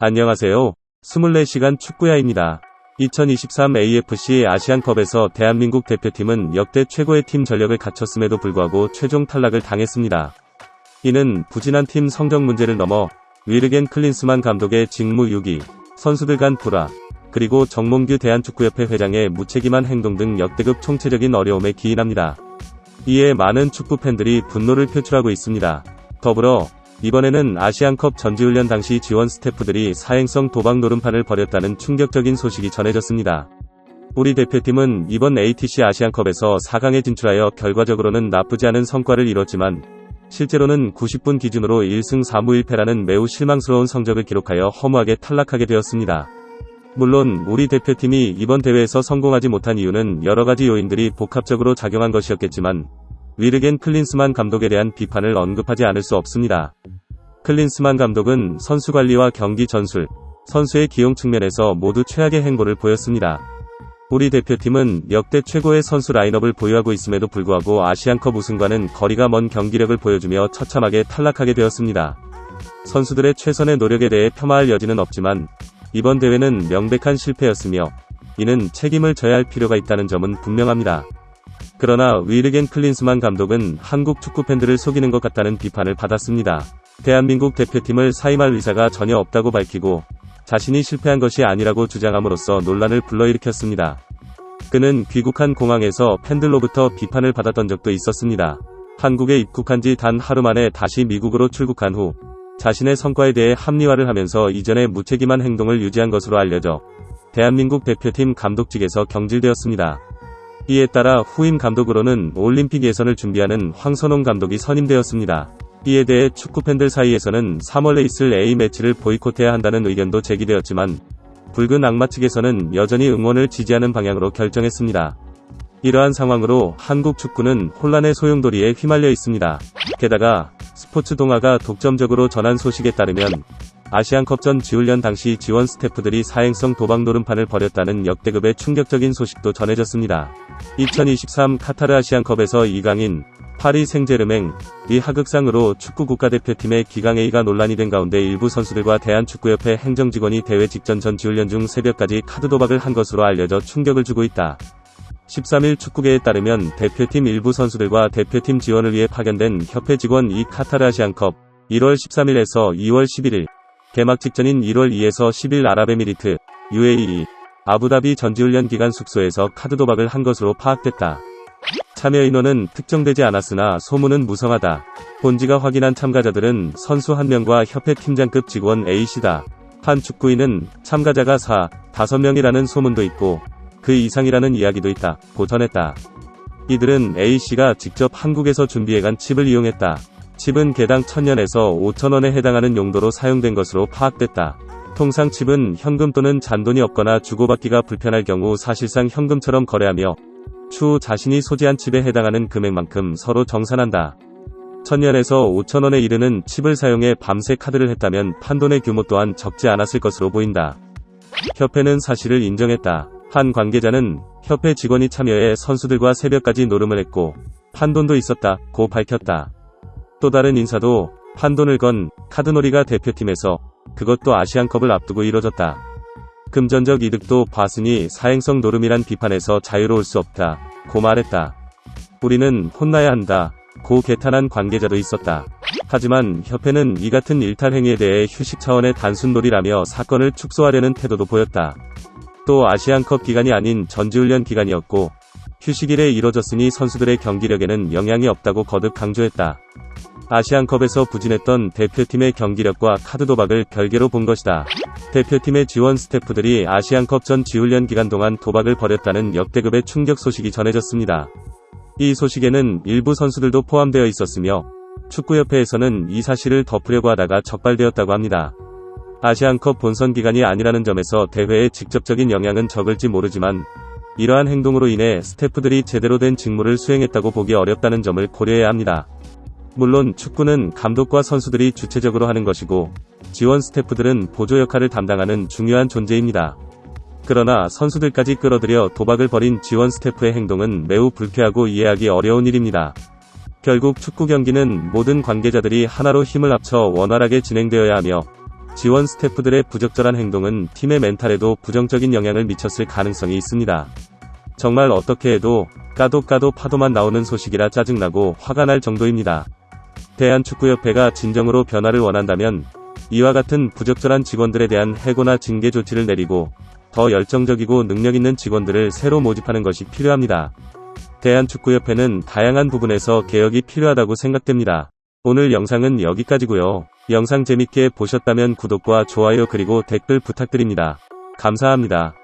안녕하세요. 24시간 축구야입니다. 2023 AFC 아시안컵에서 대한민국 대표팀은 역대 최고의 팀 전력을 갖췄음에도 불구하고 최종 탈락을 당했습니다. 이는 부진한 팀 성적 문제를 넘어 위르겐 클린스만 감독의 직무 유기, 선수들 간 불화, 그리고 정몽규 대한축구협회 회장의 무책임한 행동 등 역대급 총체적인 어려움에 기인합니다. 이에 많은 축구 팬들이 분노를 표출하고 있습니다. 더불어 이번에는 아시안컵 전지훈련 당시 지원 스태프들이 사행성 도박 노름판을 벌였다는 충격적인 소식이 전해졌습니다. 우리 대표팀은 이번 ATC 아시안컵에서 4강에 진출하여 결과적으로는 나쁘지 않은 성과를 이뤘지만 실제로는 90분 기준으로 1승 4무 1패라는 매우 실망스러운 성적을 기록하여 허무하게 탈락하게 되었습니다. 물론 우리 대표팀이 이번 대회에서 성공하지 못한 이유는 여러 가지 요인들이 복합적으로 작용한 것이었겠지만 위르겐 클린스만 감독에 대한 비판을 언급하지 않을 수 없습니다. 클린스만 감독은 선수 관리와 경기 전술, 선수의 기용 측면에서 모두 최악의 행보를 보였습니다. 우리 대표팀은 역대 최고의 선수 라인업을 보유하고 있음에도 불구하고 아시안컵 우승과는 거리가 먼 경기력을 보여주며 처참하게 탈락하게 되었습니다. 선수들의 최선의 노력에 대해 폄하할 여지는 없지만 이번 대회는 명백한 실패였으며 이는 책임을 져야 할 필요가 있다는 점은 분명합니다. 그러나 위르겐 클린스만 감독은 한국 축구 팬들을 속이는 것 같다는 비판을 받았습니다. 대한민국 대표팀을 사임할 의사가 전혀 없다고 밝히고 자신이 실패한 것이 아니라고 주장함으로써 논란을 불러일으켰습니다. 그는 귀국한 공항에서 팬들로부터 비판을 받았던 적도 있었습니다. 한국에 입국한 지 단 하루 만에 다시 미국으로 출국한 후 자신의 성과에 대해 합리화를 하면서 이전의 무책임한 행동을 유지한 것으로 알려져 대한민국 대표팀 감독직에서 경질되었습니다. 이에 따라 후임 감독으로는 올림픽 예선을 준비하는 황선홍 감독이 선임되었습니다. 이에 대해 축구팬들 사이에서는 3월에 있을 A매치를 보이콧해야 한다는 의견도 제기되었지만 붉은 악마 측에서는 여전히 응원을 지지하는 방향으로 결정했습니다. 이러한 상황으로 한국 축구는 혼란의 소용돌이에 휘말려 있습니다. 게다가 스포츠 동아가 독점적으로 전한 소식에 따르면 아시안컵 전 지훈련 당시 지원 스태프들이 사행성 도박 노름판을 벌였다는 역대급의 충격적인 소식도 전해졌습니다. 2023 카타르 아시안컵에서 2강인 파리 생제르맹 이 하극상으로 축구 국가대표팀의 기강A가 논란이 된 가운데 일부 선수들과 대한축구협회 행정직원이 대회 직전 전 지훈련 중 새벽까지 카드 도박을 한 것으로 알려져 충격을 주고 있다. 13일 축구계에 따르면 대표팀 일부 선수들과 대표팀 지원을 위해 파견된 협회 직원 이 카타르 아시안컵 1월 13일에서 2월 11일 개막 직전인 1월 2에서 10일 아랍에미리트 UAE 아부다비 전지훈련 기간 숙소에서 카드 도박을 한 것으로 파악됐다. 참여 인원은 특정되지 않았으나 소문은 무성하다. 본지가 확인한 참가자들은 선수 1명과 협회 팀장급 직원 A씨다. 한 축구인은 참가자가 4, 5명이라는 소문도 있고 그 이상이라는 이야기도 있다. 고 전했다. 이들은 A씨가 직접 한국에서 준비해간 칩을 이용했다. 칩은 개당 1000년에서 5000원에 해당하는 용도로 사용된 것으로 파악됐다. 통상 칩은 현금 또는 잔돈이 없거나 주고받기가 불편할 경우 사실상 현금처럼 거래하며 추후 자신이 소지한 칩에 해당하는 금액만큼 서로 정산한다. 1000년에서 5000원에 이르는 칩을 사용해 밤새 카드를 했다면 판돈의 규모 또한 적지 않았을 것으로 보인다. 협회는 사실을 인정했다. 한 관계자는 협회 직원이 참여해 선수들과 새벽까지 노름을 했고 판돈도 있었다 고 밝혔다. 또 다른 인사도 판돈을 건 카드놀이가 대표팀에서 그것도 아시안컵을 앞두고 이뤄졌다. 금전적 이득도 봤으니 사행성 노름이란 비판에서 자유로울 수 없다. 고 말했다. 우리는 혼나야 한다. 고 개탄한 관계자도 있었다. 하지만 협회는 이 같은 일탈 행위에 대해 휴식 차원의 단순 놀이라며 사건을 축소하려는 태도도 보였다. 또 아시안컵 기간이 아닌 전지훈련 기간이었고 휴식일에 이뤄졌으니 선수들의 경기력에는 영향이 없다고 거듭 강조했다. 아시안컵에서 부진했던 대표팀의 경기력과 카드 도박을 별개로 본 것이다. 대표팀의 지원 스태프들이 아시안컵 전 지훈련 기간 동안 도박을 벌였다는 역대급의 충격 소식이 전해졌습니다. 이 소식에는 일부 선수들도 포함되어 있었으며 축구협회에서는 이 사실을 덮으려고 하다가 적발되었다고 합니다. 아시안컵 본선 기간이 아니라는 점에서 대회에 직접적인 영향은 적을지 모르지만 이러한 행동으로 인해 스태프들이 제대로 된 직무를 수행했다고 보기 어렵다는 점을 고려해야 합니다. 물론 축구는 감독과 선수들이 주체적으로 하는 것이고 지원 스태프들은 보조 역할을 담당하는 중요한 존재입니다. 그러나 선수들까지 끌어들여 도박을 벌인 지원 스태프의 행동은 매우 불쾌하고 이해하기 어려운 일입니다. 결국 축구 경기는 모든 관계자들이 하나로 힘을 합쳐 원활하게 진행되어야 하며 지원 스태프들의 부적절한 행동은 팀의 멘탈에도 부정적인 영향을 미쳤을 가능성이 있습니다. 정말 어떻게 해도 까도 까도 파도만 나오는 소식이라 짜증나고 화가 날 정도입니다. 대한축구협회가 진정으로 변화를 원한다면 이와 같은 부적절한 직원들에 대한 해고나 징계 조치를 내리고 더 열정적이고 능력 있는 직원들을 새로 모집하는 것이 필요합니다. 대한축구협회는 다양한 부분에서 개혁이 필요하다고 생각됩니다. 오늘 영상은 여기까지고요. 영상 재밌게 보셨다면 구독과 좋아요 그리고 댓글 부탁드립니다. 감사합니다.